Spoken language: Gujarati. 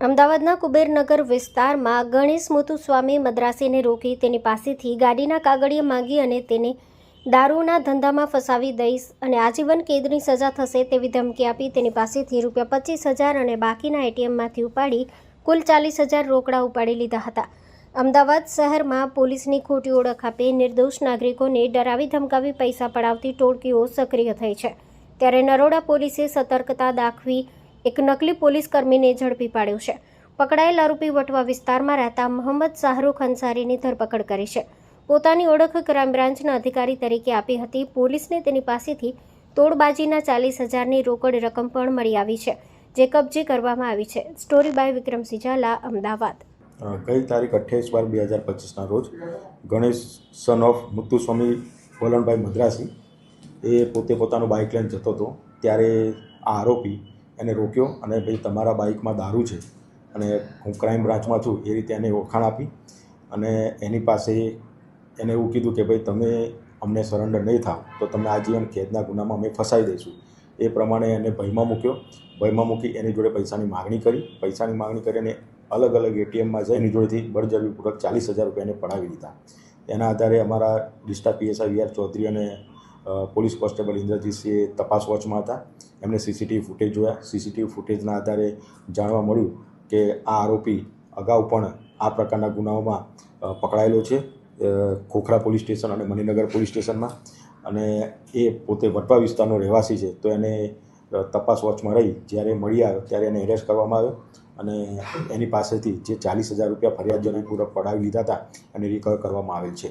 અમદાવાદના કુબેરનગર વિસ્તારમાં ગણેશ મુતુસ્વામી મદ્રાસીને રોકી તેની પાસેથી ગાડીના કાગળિયા માંગી અને તેને દારૂના ધંધામાં ફસાવી દઈશ અને આજીવન કેદની સજા થશે તેવી ધમકી આપી તેની પાસેથી રૂપિયા પચીસ હજાર અને બાકીના એટીએમમાંથી ઉપાડી કુલ ચાલીસ હજાર રોકડા ઉપાડી લીધા હતા. અમદાવાદ શહેરમાં પોલીસની ખોટી ઓળખ આપી નિર્દોષ નાગરિકોને ડરાવી ધમકાવી પૈસા પડાવતી ટોળકીઓ સક્રિય થઈ છે. ત્યારે નરોડા પોલીસે સતર્કતા દાખવી એક નકલી પોલીસ કર્મીને ઝડપી પાડ્યો છે. પકડાયેલ આરોપી વટવા વિસ્તારમાં રહેતા મોહમ્મદ શાહરૂખ અંસારીની ધરપકડ કરી છે. પોતાની ઓળખ ક્રાઇમ બ્રાન્ચના અધિકારી તરીકે આપી હતી. પોલીસને તેની પાસેથી તોડબાજીના ચાલીસ હજારની રોકડ રકમ પણ મળી આવી છે, જે કબજે કરવામાં આવી છે. Story by Vikram Sijala Ahmedabad. ગઈ તારીખ અઠ્યાવીસ બાર બે હજાર પચીસના રોજ ગણેશ સન ઓફ મુત્તુસ્વામી વલણભાઈ મદ્રાસી એ પોતે પોતાનું બાઇક લઈને જતો હતો. ત્યારે આ આરોપી એને રોક્યો અને ભાઈ તમારા બાઇકમાં દારૂ છે અને હું ક્રાઇમ બ્રાન્ચમાં છું, એ રીતે એને ઓળખાણ આપી અને એની પાસે એને એવું કીધું કે ભાઈ તમે અમને સરેન્ડર નહીં થાવ, તો તમને આજીવન કેદના ગુનામાં અમે ફસાઈ દઈશું. એ પ્રમાણે એને ભયમાં મૂક્યો. ભયમાં મૂકી એની જોડે પૈસાની માગણી કરી. પૈસાની માગણી કરીને અલગ અલગ એટીએમમાં જઈ એની જોડેથી બળજબરીપૂર્વક ચાલીસ હજાર રૂપિયાને પડાવી દીધા. એના આધારે અમારા ડિસ્ટા પીએસઆઈ વી આર ચૌધરી અને પોલીસ કોન્સ્ટેબલ ઇન્દ્રજીતસિંહ તપાસ વોચમાં હતા. એમણે સીસીટીવી ફૂટેજ જોયા. સીસીટીવી ફૂટેજના આધારે જાણવા મળ્યું કે આ આરોપી અગાઉ પણ આ પ્રકારના ગુનાઓમાં પકડાયેલો છે ખોખરા પોલીસ સ્ટેશન અને મણિનગર પોલીસ સ્ટેશનમાં. અને એ પોતે વટવા વિસ્તારનો રહેવાસી છે, તો એને તપાસ વોચમાં રહી. જ્યારે મળી આવ્યો, ત્યારે એને એરેસ્ટ કરવામાં આવ્યો અને એની પાસેથી જે ચાલીસ હજાર રૂપિયા ફરિયાદ જરૂરપૂર્વક પડાવી લીધા હતા અને રિકવર કરવામાં આવેલ છે.